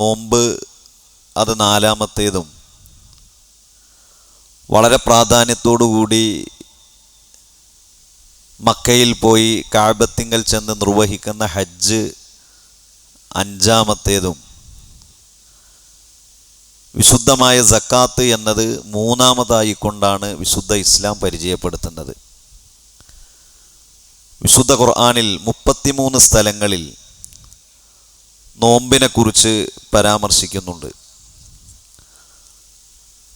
നോമ്പ് അത് നാലാമത്തേതും. വളരെ പ്രാധാന്യത്തോടുകൂടി മക്കയിൽ പോയി കാഴ്ബത്തിങ്കൽ ചെന്ന് നിർവഹിക്കുന്ന ഹജ്ജ് അഞ്ചാമത്തേതും. വിശുദ്ധമായ സക്കാത്ത് എന്നത് മൂന്നാമതായി കൊണ്ടാണ് വിശുദ്ധ ഇസ്ലാം പരിചയപ്പെടുത്തുന്നത്. വിശുദ്ധ ഖുർആാനിൽ മുപ്പത്തിമൂന്ന് സ്ഥലങ്ങളിൽ നോമ്പിനെക്കുറിച്ച് പരാമർശിക്കുന്നുണ്ട്.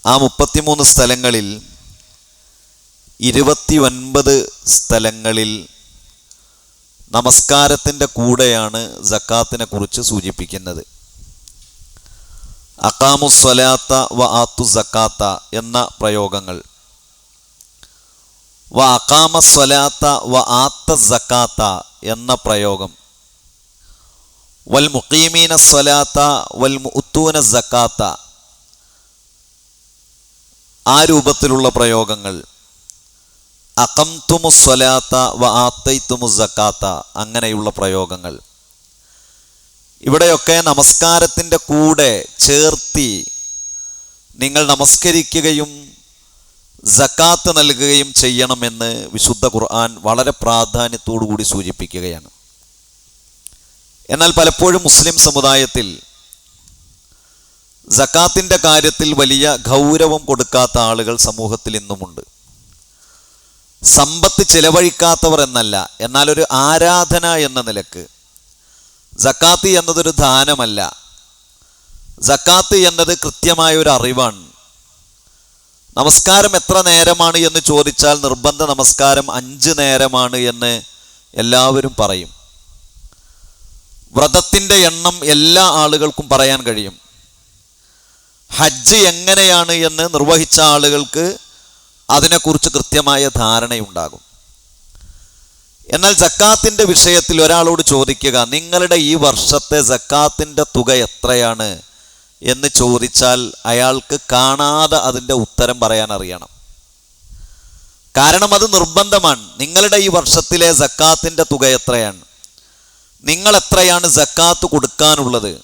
ആ മുപ്പത്തിമൂന്ന് സ്ഥലങ്ങളിൽ ഇരുപത്തി ഒൻപത് സ്ഥലങ്ങളിൽ നമസ്കാരത്തിന്റെ കൂടെയാണ് ജക്കാത്തിനെ കുറിച്ച് സൂചിപ്പിക്കുന്നത്. അക്കാമു സ്വലാത്ത വ ആത്തു സക്കാത്ത എന്ന പ്രയോഗങ്ങൾ. വ അക്കാമ സ്വലാത്ത വ ആത്ത സക്കാത്ത എന്ന പ്രയോഗം. വൽ മുഖീമീന വൽ മുത്തൂന സക്കാത്ത. ആ രൂപത്തിലുള്ള പ്രയോഗങ്ങൾ. അകംതുമു സ്വലാത്ത വ ആത്തൈത്തുമു സക്കാത്ത അങ്ങനെയുള്ള പ്രയോഗങ്ങൾ. ഇവിടെയൊക്കെ നമസ്കാരത്തിന്റെ കൂടെ ചേർത്തി നിങ്ങൾ നമസ്കരിക്കുകയും സക്കാത്ത് നൽകുകയും ചെയ്യണമെന്ന് വിശുദ്ധ ഖുർആൻ വളരെ പ്രാധാന്യത്തോടു കൂടി സൂചിപ്പിക്കുകയാണ്. എന്നാൽ പലപ്പോഴും മുസ്ലിം സമുദായത്തിൽ സക്കാത്തിന്റെ കാര്യത്തിൽ വലിയ ഗൗരവം കൊടുക്കാത്ത ആളുകൾ സമൂഹത്തിൽ ഇന്നുമുണ്ട്. സമ്പത്ത് ചിലവഴിക്കാത്തവർ എന്നല്ല എന്നാൽ ഒരു ആരാധന എന്ന നിലയ്ക്ക് സക്കാത്ത് എന്നതൊരു ദാനമല്ല. സക്കാത്ത് എന്നത് കൃത്യമായ ഒരു അറിവാണ്. നമസ്കാരം എത്ര നേരമാണ് എന്ന് ചോദിച്ചാൽ നിർബന്ധ നമസ്കാരം അഞ്ച് നേരമാണ് എന്ന് എല്ലാവരും പറയും. വ്രതത്തിന്റെ എണ്ണം എല്ലാ ആളുകൾക്കും പറയാൻ കഴിയും. ഹജ്ജ് എങ്ങനെയാണ് എന്ന് നിർവഹിച്ച ആളുകൾക്ക് അതിനെക്കുറിച്ച് കൃത്യമായ ധാരണയുണ്ടാകും. എന്നാൽ ജക്കാത്തിന്റെ വിഷയത്തിൽ ഒരാളോട് ചോദിക്കുക നിങ്ങളുടെ ഈ വർഷത്തെ ജക്കാത്തിന്റെ തുക എത്രയാണ്? എന്ന് ചോദിച്ചാൽ അയാൾക്ക് കാണാതെ അതിന്റെ ഉത്തരം പറയാൻ അറിയണം. കാരണം അത് നിർബന്ധമാണ്. നിങ്ങളുടെ ഈ വർഷത്തിലെ ജക്കാത്തിന്റെ തുക എത്രയാണ്? നിങ്ങൾ എത്രയാണ് ജക്കാത്ത് കൊടുക്കാനുള്ളത്?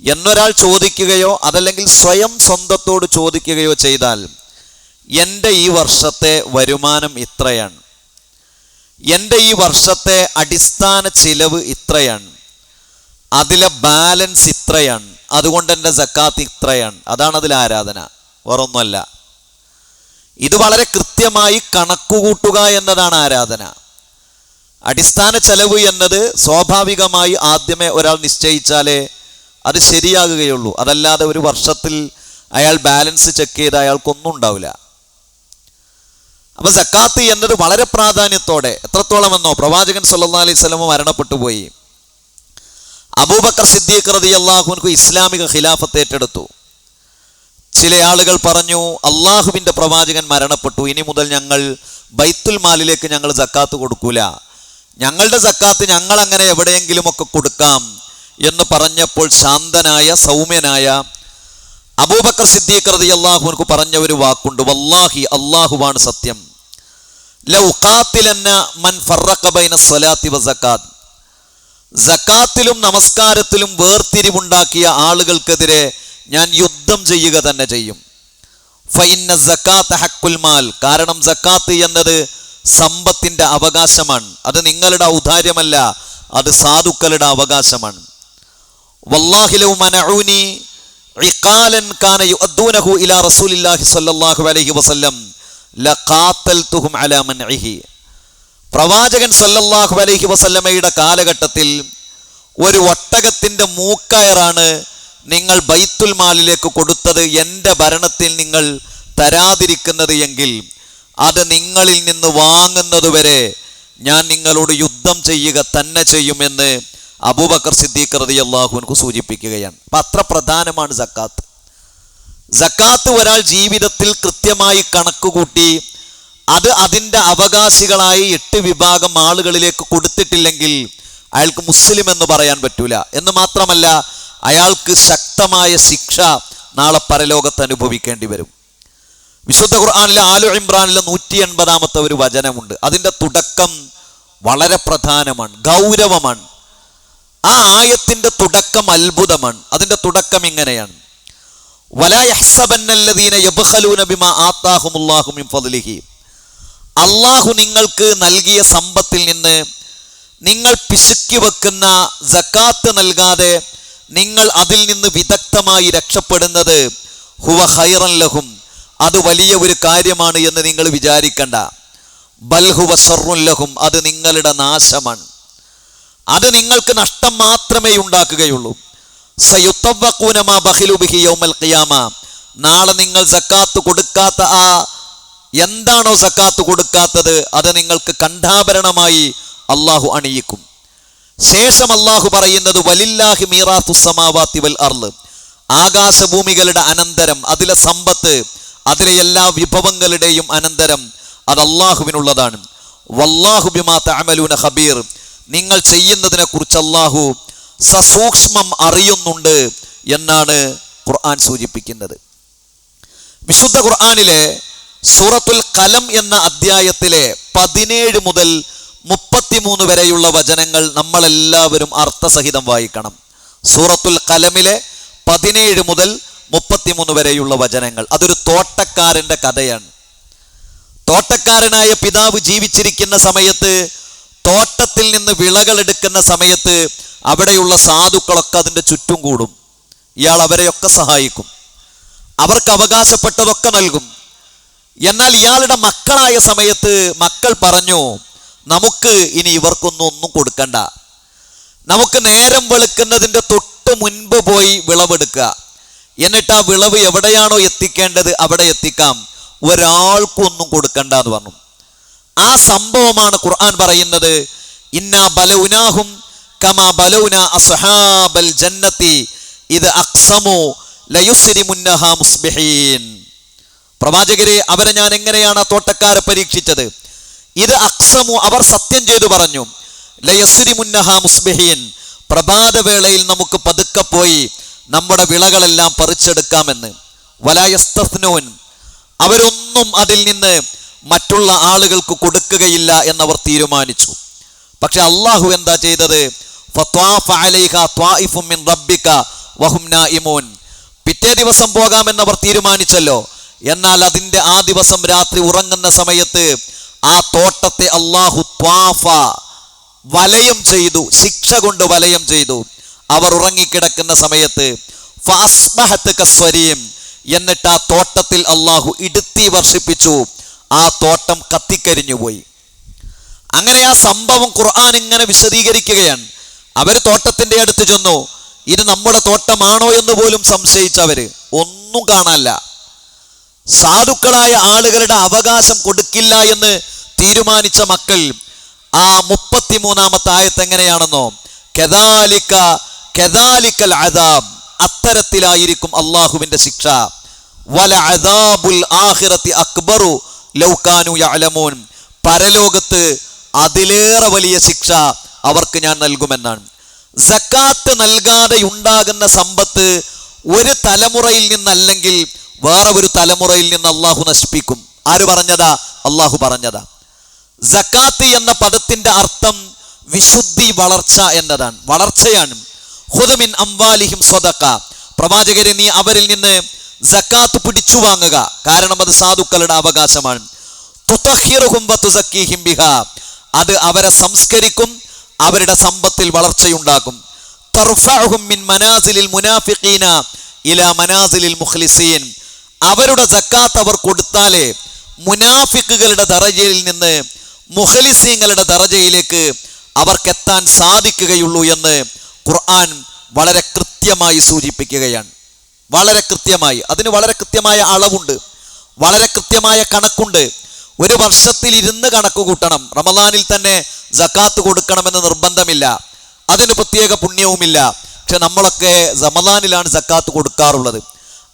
എന്നൊരാൾ ചോദിക്കുകയോ അതല്ലെങ്കിൽ സ്വയം സ്വന്തത്തോട് ചോദിക്കുകയോ ചെയ്താൽ എന്റെ ഈ വർഷത്തെ വരുമാനം ഇത്രയാണ്. എന്റെ ഈ വർഷത്തെ അടിസ്ഥാന ചിലവ് ഇത്രയാണ്. അതിലെ ബാലൻസ് ഇത്രയാണ്. അതുകൊണ്ട് എന്റെ സക്കാത്ത് ഇത്രയാണ്. അതാണ് അതിൽ ആരാധന. വേറൊന്നുമല്ല. ഇത് വളരെ കൃത്യമായി കണക്കുകൂട്ടുക എന്നതാണ് ആരാധന. അടിസ്ഥാന ചെലവ് എന്നത് സ്വാഭാവികമായി ആദ്യമേ ഒരാൾ നിശ്ചയിച്ചാലേ അത് ശരിയാകുകയുള്ളൂ. അതല്ലാതെ ഒരു വർഷത്തിൽ അയാൾ ബാലൻസ് ചെക്ക് ചെയ്ത് അയാൾക്കൊന്നും ഉണ്ടാവില്ല. അപ്പൊ സക്കാത്ത് എന്നത് വളരെ പ്രാധാന്യത്തോടെ എത്രത്തോളം എന്നോ പ്രവാചകൻ സല്ലാ അലൈഹി സ്വലമ മരണപ്പെട്ടു പോയി. അബൂബക്കർ സിദ്ദീഖ് റതി അള്ളാഹുവിൻക്ക് ഇസ്ലാമിക ഖിലാഫത്ത് ഏറ്റെടുത്തു. ചില ആളുകൾ പറഞ്ഞു അള്ളാഹുവിന്റെ പ്രവാചകൻ മരണപ്പെട്ടു. ഇനി മുതൽ ഞങ്ങൾ ബൈത്തുൽ മാലിലേക്ക് ഞങ്ങൾ സക്കാത്ത് കൊടുക്കൂല. ഞങ്ങളുടെ സക്കാത്ത് ഞങ്ങൾ അങ്ങനെ എവിടെയെങ്കിലുമൊക്കെ കൊടുക്കാം എന്ന് പറഞ്ഞപ്പോൾ ശാന്തനായ സൗമ്യനായ അബൂബക്കർ സിദ്ദീഖ് റതി അള്ളാഹുനക്ക് പറഞ്ഞ ഒരു വാക്കുണ്ട്. വല്ലാഹി അള്ളാഹുവാണ് സത്യം. ലൗ ഖാത്തിലന്ന മൻ സക്കാത്തിലും നമസ്കാരത്തിലും വേർതിരിവുണ്ടാക്കിയ ആളുകൾക്കെതിരെ ഞാൻ യുദ്ധം ചെയ്യുക തന്നെ ചെയ്യും. സക്കാത്ത് കാരണം സക്കാത്ത് എന്നത് സമ്പത്തിന്റെ അവകാശമാണ്. അത് നിങ്ങളുടെ ഔദാര്യമല്ല അത് സാധുക്കളുടെ അവകാശമാണ്. പ്രവാചകൻ സല്ലല്ലാഹു അലൈഹി വസല്ലമയുടെ കാലഘട്ടത്തിൽ ഒരു ഒട്ടകത്തിന്റെ മൂക്കയറാണ് നിങ്ങൾ ബൈത്തുൽ മാലിലേക്ക് കൊടുത്തത് എന്റെ ഭരണത്തിൽ നിങ്ങൾ തരാതിരിക്കുന്നത് എങ്കിൽ അത് നിങ്ങളിൽ നിന്ന് വാങ്ങുന്നതുവരെ ഞാൻ നിങ്ങളോട് യുദ്ധം ചെയ്യുക തന്നെ ചെയ്യുമെന്ന് അബൂബക്കർ സിദ്ദീഖ് റതി അള്ളാഹുവിനക്ക് സൂചിപ്പിക്കുകയാണ്. അപ്പം അത്ര പ്രധാനമാണ് സക്കാത്ത്. സക്കാത്ത് ഒരാൾ ജീവിതത്തിൽ കൃത്യമായി കണക്കുകൂട്ടി അത് അതിന്റെ അവകാശികളായി എട്ട് വിഭാഗം ആളുകളിലേക്ക് കൊടുത്തിട്ടില്ലെങ്കിൽ അയാൾക്ക് മുസ്ലിം എന്ന് പറയാൻ പറ്റൂല. എന്ന് മാത്രമല്ല അയാൾക്ക് ശക്തമായ ശിക്ഷ നാളെ പരലോകത്ത് അനുഭവിക്കേണ്ടി വരും. വിശുദ്ധ ഖുർആാനിലെ ആലു ഇമ്രാനിലെ നൂറ്റി എൺപതാമത്തെ ഒരു വചനമുണ്ട്. അതിന്റെ തുടക്കം വളരെ പ്രധാനമാണ് ഗൗരവമാണ്. ആ ആയത്തിന്റെ തുടക്കം അത്ഭുതമാണ്. അതിന്റെ തുടക്കം ഇങ്ങനെയാണ്. അള്ളാഹു നിങ്ങൾക്ക് നൽകിയ സമ്പത്തിൽ നിന്ന് നിങ്ങൾ പിശുക്കി വെക്കുന്ന ജക്കാത്ത് നൽകാതെ നിങ്ങൾ അതിൽ നിന്ന് വിദഗ്ധമായി രക്ഷപ്പെടുന്നത് ഹുവ ഖൈറൻ ലഹും. അത് വലിയ ഒരു കാര്യമാണ് എന്ന് നിങ്ങൾ വിചാരിക്കണ്ട. ബൽഹുവസറുല്ലഹും അത് നിങ്ങളുടെ നാശമാണ്. അത് നിങ്ങൾക്ക് നഷ്ടം മാത്രമേ ഉണ്ടാക്കുകയുള്ളൂ. സയുത്തവക്കൂനമാ ബഹിലുബിഹി യോമൽ ബിഹി യൗമൽ ഖിയാമ. നാളെ നിങ്ങൾ സക്കാത്ത് കൊടുക്കാത്ത ആ എന്താണോ സക്കാത്ത് കൊടുക്കാത്തത് അത് നിങ്ങൾക്ക് കണ്ഠാഭരണമായി അള്ളാഹു അണിയിക്കും. ശേഷം അള്ളാഹു പറയുന്നത് വലില്ലാഹി മീറാത്തു സമാവാത്തി വൽ അർൾ. ആകാശഭൂമികളുടെ അനന്തരം അതിലെ സമ്പത്ത് അതിലെ എല്ലാ വിഭവങ്ങളുടെയും അനന്തരം അത് അള്ളാഹുവിനുള്ളതാണ്. വല്ലാഹു ബിമാ തഅമലൂന ഖബീർ. നിങ്ങൾ ചെയ്യുന്നതിനെ കുറിച്ച് അള്ളാഹു സസൂക്ഷ്മം അറിയുന്നുണ്ട് എന്നാണ് ഖുർആൻ സൂചിപ്പിക്കുന്നത്. വിശുദ്ധ ഖുർആാനിലെ സൂറത്തുൽ കലം എന്ന അധ്യായത്തിലെ പതിനേഴ് മുതൽ മുപ്പത്തിമൂന്ന് വരെയുള്ള വചനങ്ങൾ നമ്മളെല്ലാവരും അർത്ഥസഹിതം വായിക്കണം. സൂറത്തുൽ കലമിലെ പതിനേഴ് മുതൽ മുപ്പത്തിമൂന്ന് വരെയുള്ള വചനങ്ങൾ. അതൊരു തോട്ടക്കാരന്റെ കഥയാണ്. തോട്ടക്കാരനായ പിതാവ് ജീവിച്ചിരിക്കുന്ന സമയത്ത് തോട്ടത്തിൽ നിന്ന് വിളകൾ എടുക്കുന്ന സമയത്ത് അവിടെയുള്ള സാധുക്കളൊക്കെ അതിന്റെ ചുറ്റും കൂടും. ഇയാൾ അവരെയൊക്കെ സഹായിക്കും. അവർക്ക് അവകാശപ്പെട്ടതൊക്കെ നൽകും. എന്നാൽ ഇയാളുടെ മക്കളായ സമയത്ത് മക്കൾ പറഞ്ഞു നമുക്ക് ഇനി ഇവർക്കൊന്നും ഒന്നും കൊടുക്കണ്ട. നമുക്ക് നേരം വെളുക്കുന്നതിന്റെ തൊട്ട് മുൻപ് പോയി വിളവെടുക്കുക. എന്നിട്ട് ആ വിളവ് എവിടെയാണോ എത്തിക്കേണ്ടത് അവിടെ എത്തിക്കാം. ഒരാൾക്കൊന്നും കൊടുക്കണ്ട എന്ന് പറഞ്ഞു. ആ സംഭവമാണ് ഖുർആൻ പറയുന്നത്. ഇന്ന ബലൗനാഹും കമാ ബലൗന അസ്ഹാബൽ ജന്നത്തി ഇത് അക്സമു ലയുസ്രിമുന്നഹ മുസ്ബിഹീൻ. പ്രവാചകരെ അവരെ ഞാൻ എങ്ങനെയാണ് ആ തോട്ടക്കാരെ പരീക്ഷിച്ചത്? ഇത് അക്സമു അവർ സത്യം ചെയ്തു പറഞ്ഞു. ലയസുരിമുന്നഹ മുസ്ബിഹീൻ. പ്രഭാതവേളയിൽ നമുക്ക് പതുക്കെ പോയി നമ്മുടെ വിളകളെല്ലാം പറിച്ചെടുക്കാമെന്ന്. വലായസ്തസ്നോൻ അവരൊന്നും അതിൽ നിന്ന് മറ്റുള്ള ആളുകൾക്ക് കൊടുക്കുകയില്ല എന്നവർ തീരുമാനിച്ചു. പക്ഷെ അള്ളാഹു എന്താ ചെയ്തത്? പിറ്റേ ദിവസം പോകാമെന്നവർ തീരുമാനിച്ചല്ലോ. എന്നാൽ അതിന്റെ ആ ദിവസം രാത്രി ഉറങ്ങുന്ന സമയത്ത് ആ തോട്ടത്തെ അള്ളാഹു വലയം ചെയ്തു ശിക്ഷ കൊണ്ട് വലയം ചെയ്തു. അവർ ഉറങ്ങിക്കിടക്കുന്ന സമയത്ത് എന്നിട്ട് ആ തോട്ടത്തിൽ അള്ളാഹു ഇടുത്തി വർഷിപ്പിച്ചു. ആ തോട്ടം കത്തിക്കരിഞ്ഞുപോയി. അങ്ങനെ ആ സംഭവം ഖുർആൻ ഇങ്ങനെ വിശദീകരിക്കുകയാണ്. അവർ തോട്ടത്തിന്റെ അടുത്ത് ചെന്നു. ഇത് നമ്മുടെ തോട്ടമാണോ എന്ന് പോലും സംശയിച്ചവര്. ഒന്നും കാണാനല്ല. സാധുക്കളായ ആളുകളുടെ അവകാശം കൊടുക്കില്ല എന്ന് തീരുമാനിച്ച മക്കൾ ആ മുപ്പത്തിമൂന്നാമത്തെ ആയത്ത് എങ്ങനെയാണെന്നോ കെദാലിക്ക കെദാലിക്കൽ അദാബ്. അത്തരത്തിലായിരിക്കും അള്ളാഹുവിന്റെ ശിക്ഷ. വല അദാബുൽ ആഹിറത്തി അക്ബറു ലൗകാനു യഅലമൂൻ. പരലോകത്ത് അതിലേറെ വലിയ ശിക്ഷ അവർക്ക് ഞാൻ നൽകുമെന്നാണ്. സക്കാത്ത് നൽകാതെ ഉണ്ടാകുന്ന സമ്പത്ത് ഒരു തലമുറയിൽ നിന്നല്ലെങ്കിൽ വേറെ ഒരു തലമുറയിൽ നിന്ന് അള്ളാഹു നശിപ്പിക്കും. ആര് പറഞ്ഞതാ? അള്ളാഹു പറഞ്ഞതാ. സക്കാത്ത് എന്ന പദത്തിന്റെ അർത്ഥം വിശുദ്ധി വളർച്ച എന്നതാണ്. വളർച്ചയാണ്. ഹുദമിൻ അംവാലിഹിം സ്വതക്ക പ്രവാചകരെ നീ അവരിൽ നിന്ന് സക്കാത്ത് പിടിച്ചു വാങ്ങുക. കാരണം അത് സാധുക്കളുടെ അവകാശമാണ്. ബിഹാ. അത് അവരെ സംസ്കരിക്കും അവരുടെ സമ്പത്തിൽ വളർച്ചയുണ്ടാക്കും. മിൻ മനാസിലിൽ മനാസിലിൽ മുഖ്ലിസീൻ. അവരുടെ സക്കാത്ത് അവർ കൊടുത്താലേ മുനാഫിക്കുകളുടെ ദറജയിൽ നിന്ന് മുഖലിസീങ്ങളുടെ ദറജയിലേക്ക് അവർക്കെത്താൻ സാധിക്കുകയുള്ളൂ എന്ന് ഖുർആൻ വളരെ കൃത്യമായി സൂചിപ്പിക്കുകയാണ്. വളരെ കൃത്യമായി. അതിന് വളരെ കൃത്യമായ അളവുണ്ട്. വളരെ കൃത്യമായ കണക്കുണ്ട്. ഒരു വർഷത്തിൽ ഇരുന്ന് കണക്ക് കൂട്ടണം. റമദാനിൽ തന്നെ ജക്കാത്ത് കൊടുക്കണമെന്ന് നിർബന്ധമില്ല. അതിന് പ്രത്യേക പുണ്യവുമില്ല. പക്ഷെ നമ്മളൊക്കെ റമദാനിലാണ് ജക്കാത്ത് കൊടുക്കാറുള്ളത്.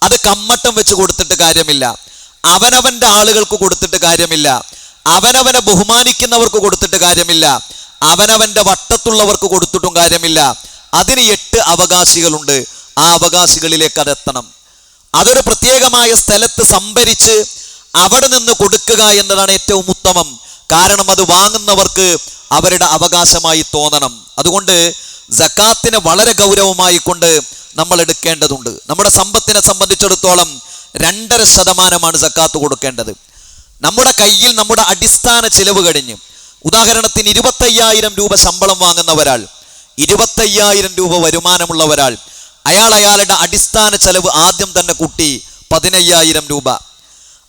അത് കമ്മട്ടം വെച്ച് കൊടുത്തിട്ട് കാര്യമില്ല. അവനവന്റെ ആളുകൾക്ക് കൊടുത്തിട്ട് കാര്യമില്ല. അവനവനെ ബഹുമാനിക്കുന്നവർക്ക് കൊടുത്തിട്ട് കാര്യമില്ല. അവനവന്റെ വട്ടത്തുള്ളവർക്ക് കൊടുത്തിട്ടും കാര്യമില്ല. അതിന് എട്ട് അവകാശികളുണ്ട്. ആ അവകാശികളിലേക്ക് അതെത്തണം. അതൊരു പ്രത്യേകമായ സ്ഥലത്ത് സംഭരിച്ച് അവിടെ നിന്ന് കൊടുക്കുക എന്നതാണ് ഏറ്റവും ഉത്തമം. കാരണം അത് വാങ്ങുന്നവർക്ക് അവരുടെ അവകാശമായി തോന്നണം. അതുകൊണ്ട് ജക്കാത്തിനെ വളരെ ഗൗരവമായി കൊണ്ട് നമ്മൾ എടുക്കേണ്ടതുണ്ട്. നമ്മുടെ സമ്പത്തിനെ സംബന്ധിച്ചിടത്തോളം രണ്ടര ശതമാനമാണ് ജക്കാത്ത് കൊടുക്കേണ്ടത്. നമ്മുടെ കയ്യിൽ നമ്മുടെ അടിസ്ഥാന ചിലവ് കഴിഞ്ഞ്. ഉദാഹരണത്തിന് ഇരുപത്തയ്യായിരം രൂപ ശമ്പളം വാങ്ങുന്ന ഒരാൾ. ഇരുപത്തയ്യായിരം രൂപ വരുമാനമുള്ള ഒരാൾ അയാൾ അയാളുടെ അടിസ്ഥാന ചെലവ് ആദ്യം തന്നെ കൂട്ടി പതിനയ്യായിരം രൂപ.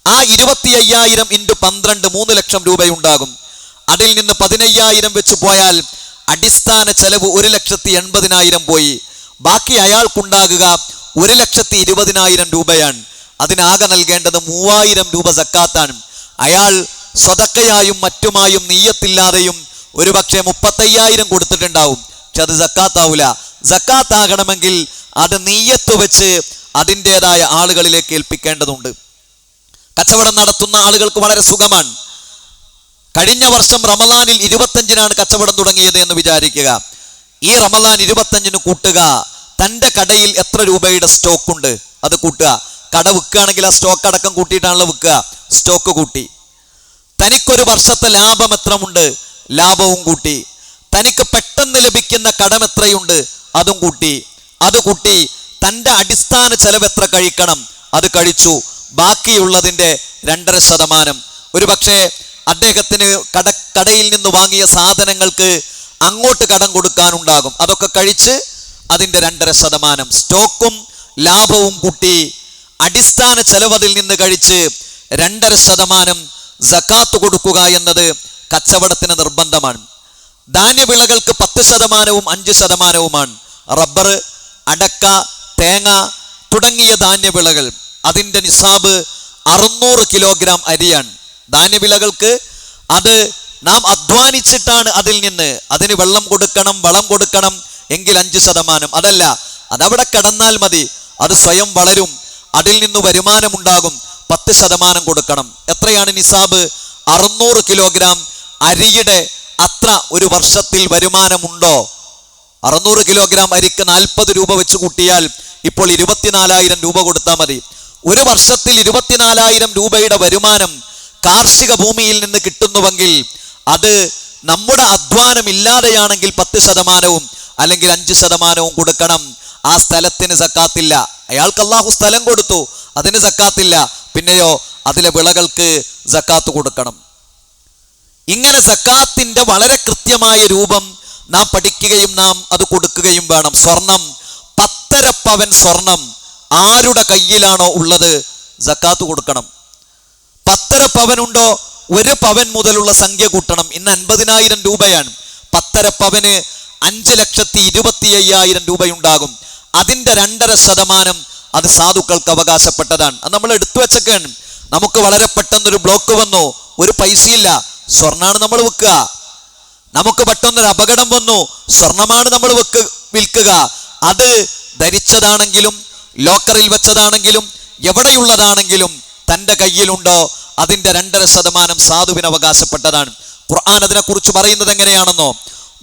ആ ഇരുപത്തി അയ്യായിരം ഇന്റു പന്ത്രണ്ട് മൂന്ന് ലക്ഷം രൂപയുണ്ടാകും. അതിൽ നിന്ന് പതിനയ്യായിരം വെച്ച് പോയാൽ അടിസ്ഥാന ചെലവ് ഒരു ലക്ഷത്തി എൺപതിനായിരം പോയി. ബാക്കി അയാൾക്കുണ്ടാകുക ഒരു ലക്ഷത്തി ഇരുപതിനായിരം രൂപയാണ്. അതിനാകെ നൽകേണ്ടത് മൂവായിരം രൂപ സക്കാത്താണ്. അയാൾ സ്വതക്കയായും മറ്റുമായും നീയത്തില്ലാതെയും ഒരുപക്ഷെ മുപ്പത്തയ്യായിരം കൊടുത്തിട്ടുണ്ടാവും. പക്ഷെ അത് ജക്കാത്താവൂല ജക്കാത്താകണമെങ്കിൽ അത് നീയത്ത് വെച്ച് അതിന്റെതായ ആളുകളിലേക്ക് ഏൽപ്പിക്കേണ്ടതുണ്ട്. കച്ചവടം നടത്തുന്ന ആളുകൾക്ക് വളരെ സുഖമാണ്. കഴിഞ്ഞ വർഷം റമലാനിൽ ഇരുപത്തഞ്ചിനാണ് കച്ചവടം തുടങ്ങിയത് എന്ന് വിചാരിക്കുക. ഈ റമലാൻ ഇരുപത്തഞ്ചിന് കൂട്ടുക. തന്റെ കടയിൽ എത്ര രൂപയുടെ സ്റ്റോക്ക് ഉണ്ട് അത് കൂട്ടുക. കട വിൽക്കുകയാണെങ്കിൽ ആ സ്റ്റോക്ക് അടക്കം കൂട്ടിയിട്ടാണല്ലോ വിൽക്കുക. സ്റ്റോക്ക് കൂട്ടി. തനിക്കൊരു വർഷത്തെ ലാഭം എത്രമുണ്ട്? ലാഭവും കൂട്ടി. തനിക്ക് പെട്ടെന്ന് ലഭിക്കുന്ന കടം എത്രയുണ്ട്? അതും കൂട്ടി. അത് കൂട്ടി തന്റെ അടിസ്ഥാന ചെലവ് എത്ര കഴിക്കണം? അത് കഴിച്ചു. ബാക്കിയുള്ളതിന്റെ രണ്ടര ശതമാനം. ഒരു പക്ഷേ അദ്ദേഹത്തിന് കട കടയിൽ നിന്ന് വാങ്ങിയ സാധനങ്ങൾക്ക് അങ്ങോട്ട് കടം കൊടുക്കാനുണ്ടാകും. അതൊക്കെ കഴിച്ച് അതിന്റെ രണ്ടര ശതമാനം. സ്റ്റോക്കും ലാഭവും കൂട്ടി അടിസ്ഥാന ചെലവതിൽ നിന്ന് കഴിച്ച് രണ്ടര ശതമാനം സക്കാത്ത് കൊടുക്കുക എന്നത് കച്ചവടത്തിന് നിർബന്ധമാണ്. ധാന്യവിളകൾക്ക് പത്ത് ശതമാനവും അഞ്ച് ശതമാനവുമാണ്. റബ്ബർ അടക്ക തേങ്ങ തുടങ്ങിയ ധാന്യവിളകൾ. അതിന്റെ നിസാബ് അറുന്നൂറ് കിലോഗ്രാം അരിയാണ്. ധാന്യവിളകൾക്ക് അത് നാം അധ്വാനിച്ചിട്ടാണ് അതിൽ നിന്ന്. അതിന് വെള്ളം കൊടുക്കണം വളം കൊടുക്കണം എങ്കിൽ അഞ്ച് ശതമാനം. അതല്ല അതവിടെ കിടന്നാൽ മതി. അത് സ്വയം വളരും. അതിൽ നിന്ന് വരുമാനമുണ്ടാകും. പത്ത് ശതമാനം കൊടുക്കണം. എത്രയാണ് നിസാബ്? അറുന്നൂറ് കിലോഗ്രാം അരിയുടെ അത്ര ഒരു വർഷത്തിൽ വരുമാനമുണ്ടോ? അറുന്നൂറ് കിലോഗ്രാം അരിക്ക് നാൽപ്പത് രൂപ വെച്ച് കൂട്ടിയാൽ ഇപ്പോൾ ഇരുപത്തിനാലായിരം രൂപ കൊടുത്താൽ മതി. ഒരു വർഷത്തിൽ ഇരുപത്തിനാലായിരം രൂപയുടെ വരുമാനം കാർഷിക ഭൂമിയിൽ നിന്ന് കിട്ടുന്നുവെങ്കിൽ അത് നമ്മുടെ അധ്വാനം ഇല്ലാതെയാണെങ്കിൽ പത്ത് ശതമാനവും അല്ലെങ്കിൽ അഞ്ച് ശതമാനവും കൊടുക്കണം. ആ സ്ഥലത്തിന് സക്കാത്തില്ല. അയാൾക്ക് അള്ളാഹു സ്ഥലം കൊടുത്തു അതിന് സക്കാത്തില്ല. പിന്നെയോ അതിലെ വിളകൾക്ക് സക്കാത്ത് കൊടുക്കണം. ഇങ്ങനെ സക്കാത്തിന്റെ വളരെ കൃത്യമായ രൂപം നാം പഠിക്കുകയും നാം അത് കൊടുക്കുകയും വേണം. സ്വർണം പത്തര പവൻ സ്വർണം ആരുടെ കയ്യിലാണോ ഉള്ളത് സക്കാത്ത് കൊടുക്കണം. പത്തര പവനുണ്ടോ ഒരു പവൻ മുതലുള്ള സംഖ്യ കൂട്ടണം. ഇന്ന് അൻപതിനായിരം രൂപയാണ്. പത്തര പവന് അഞ്ച് ലക്ഷത്തി ഇരുപത്തി അയ്യായിരം രൂപയുണ്ടാകും. അതിന്റെ രണ്ടര ശതമാനം അത് സാധുക്കൾക്ക് അവകാശപ്പെട്ടതാണ്. അത് നമ്മൾ എടുത്തു വെച്ചൊക്കെയാണ്. നമുക്ക് വളരെ പെട്ടെന്നൊരു ബ്ലോക്ക് വന്നു. ഒരു പൈസയില്ല. സ്വർണാണ് നമ്മൾ വിൽക്കുക. നമുക്ക് പെട്ടെന്നൊരു അപകടം വന്നു. സ്വർണമാണ് നമ്മൾ വെക്ക് വിൽക്കുക. അത് ധരിച്ചതാണെങ്കിലും ലോക്കറിൽ വെച്ചതാണെങ്കിലും എവിടെയുള്ളതാണെങ്കിലും തന്റെ കയ്യിലുണ്ടോ? അതിന്റെ രണ്ടര ശതമാനം സാധുവിന് അവകാശപ്പെട്ടതാണ്. ഖുർആൻ അതിനെക്കുറിച്ച് പറയുന്നത് എങ്ങനെയാണെന്നോ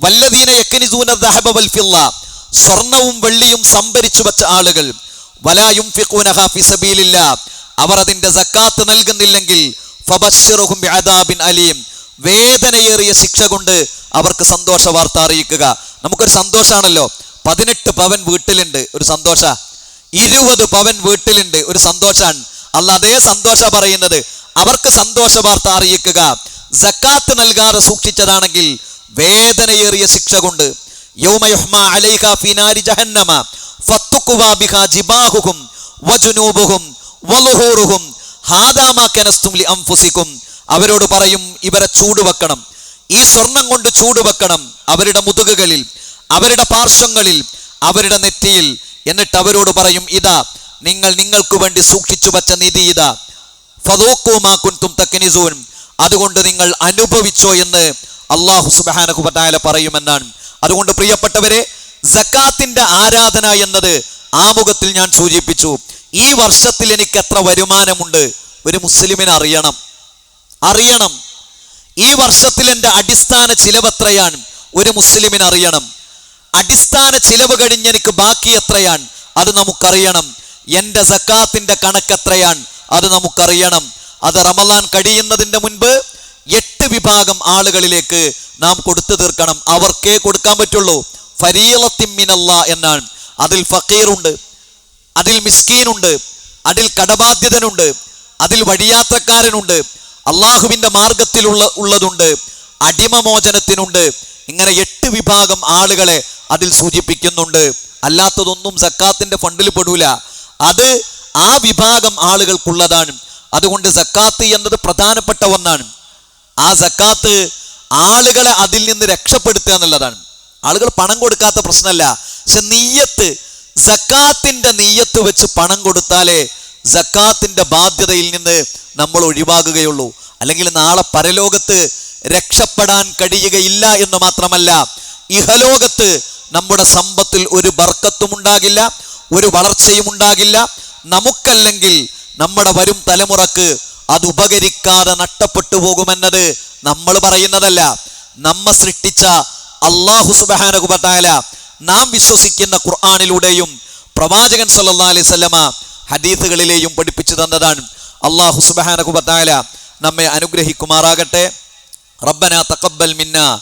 വല്ലദീന യക്കനിസൂന ദഹബ വൽ ഫില്ല സ്വർണവും വെള്ളിയും സംഭരിച്ചു വെച്ച ആളുകൾ വലായും ഫിസബീലില്ല അവർ അതിന്റെ സക്കാത്ത് നൽകുന്നില്ലെങ്കിൽ അലീം വേദനയേറിയ ശിക്ഷ കൊണ്ട് അവർക്ക് സന്തോഷ വാർത്ത അറിയിക്കുക. നമുക്കൊരു സന്തോഷമാണല്ലോ പതിനെട്ട് പവൻ വീട്ടിലുണ്ട് ഒരു സന്തോഷ. ഇരുപത് പവൻ വീട്ടിലുണ്ട് ഒരു സന്തോഷാണ്. അല്ല അതേ സന്തോഷ പറയുന്നത്. അവർക്ക് സന്തോഷ വാർത്ത അറിയിക്കുക. സക്കാത്ത് നൽകാതെ സൂക്ഷിച്ചതാണെങ്കിൽ വേദനയേറിയ ശിക്ഷ കൊണ്ട് യൗമ യുഹ്മ അലൈഹ ഫീ നാരി ജഹന്നമ ഫത്തുക്കുവാ ബിഹാ ജിബാഹുഹും വജുനൂബുഹും വലുഹൂറുഹും അൻഫുസിക്കും അവരോട് പറയും ഇവരെ ചൂട് വെക്കണം ഈ സ്വർണം കൊണ്ട് ചൂട് വെക്കണം അവരുടെ മുതുകുകളിൽ അവരുടെ പാർശ്വങ്ങളിൽ അവരുടെ നെറ്റിയിൽ. എന്നിട്ട് അവരോട് പറയും ഇതാ നിങ്ങൾ നിങ്ങൾക്ക് വേണ്ടി സൂക്ഷിച്ചു വച്ച നിധി ഇതാ. ഫതോക്കോമാക്കുൻ അതുകൊണ്ട് നിങ്ങൾ അനുഭവിച്ചോ എന്ന് അള്ളാഹു സുബാനഹുബത്തായ പറയുമെന്നാണ്. അതുകൊണ്ട് പ്രിയപ്പെട്ടവരെ സക്കാത്തിന്റെ ആരാധന എന്നത് ആമുഖത്തിൽ ഞാൻ സൂചിപ്പിച്ചു. ഈ വർഷത്തിൽ എനിക്ക് എത്ര വരുമാനമുണ്ട്? ഒരു മുസ്ലിമിന് അറിയണം. അറിയണം. ഈ വർഷത്തിൽ എന്റെ അടിസ്ഥാന ചിലവ് എത്രയാണ്? ഒരു മുസ്ലിമിന് അറിയണം. അടിസ്ഥാന ചിലവ് കഴിഞ്ഞ് എനിക്ക് ബാക്കി എത്രയാണ്? അത് നമുക്കറിയണം. എന്റെ സക്കാത്തിന്റെ കണക്ക് എത്രയാണ്? അത് നമുക്കറിയണം. അത് റമലാൻ കഴിയുന്നതിന്റെ മുൻപ് എട്ട് വിഭാഗം ആളുകളിലേക്ക് നാം കൊടുത്തു തീർക്കണം. അവർക്കേ കൊടുക്കാൻ പറ്റുള്ളൂ. ഫരീലത്തിമ്മിനല്ല എന്നാണ്. അതിൽ ഫക്കീറുണ്ട് അതിൽ മിസ്കീനുണ്ട് അതിൽ കടബാധ്യതനുണ്ട് അതിൽ വഴിയാത്രക്കാരനുണ്ട് അള്ളാഹുവിന്റെ മാർഗത്തിലുള്ള ഉള്ളതുണ്ട് അടിമമോചനത്തിനുണ്ട്. ഇങ്ങനെ എട്ട് വിഭാഗം ആളുകളെ അതിൽ സൂചിപ്പിക്കുന്നുണ്ട്. അല്ലാത്തതൊന്നും സക്കാത്തിന്റെ ഫണ്ടിൽ പെടൂല. അത് ആ വിഭാഗം ആളുകൾക്കുള്ളതാണ്. അതുകൊണ്ട് സക്കാത്ത് എന്നത് പ്രധാനപ്പെട്ട ഒന്നാണ്. ആ സക്കാത്ത് ആളുകളെ അതിൽ നിന്ന് രക്ഷപ്പെടുത്തുക എന്നുള്ളതാണ്. ആളുകൾ പണം കൊടുക്കാത്ത പ്രശ്നമല്ല. പക്ഷെ നീയത്ത് സക്കാത്തിന്റെ നീയത്ത് വെച്ച് പണം കൊടുത്താലേ സക്കാത്തിന്റെ ബാധ്യതയിൽ നിന്ന് നമ്മൾ ഒഴിവാകുകയുള്ളൂ. അല്ലെങ്കിൽ നാളെ പരലോകത്ത് രക്ഷപ്പെടാൻ കഴിയുകയില്ല എന്ന് മാത്രമല്ല ഇഹലോകത്ത് നമ്മുടെ സമ്പത്തിൽ ഒരു ബർക്കത്തും ഉണ്ടാകില്ല ഒരു വളർച്ചയും ഉണ്ടാകില്ല നമുക്കല്ലെങ്കിൽ നമ്മുടെ വരും തലമുറയ്ക്ക് അത് ഉപകരിക്കാതെ നഷ്ടപ്പെട്ടു പോകുമെന്നത് നമ്മൾ പറയുന്നതല്ല. നമ്മ സൃഷ്ടിച്ച അള്ളാഹു സുബാനകുബത്തായ നാം വിശ്വസിക്കുന്ന ഖുർആാനിലൂടെയും പ്രവാചകൻ സല്ലാ അലൈഹി സ്വലമ ഹദീസുകളിലെയും പഠിപ്പിച്ചു തന്നതാണ്. അള്ളാഹു സുബാനകുബത്തായ നമ്മെ അനുഗ്രഹിക്കുമാറാകട്ടെ. റബ്ബന തക്കബൽ മിന്ന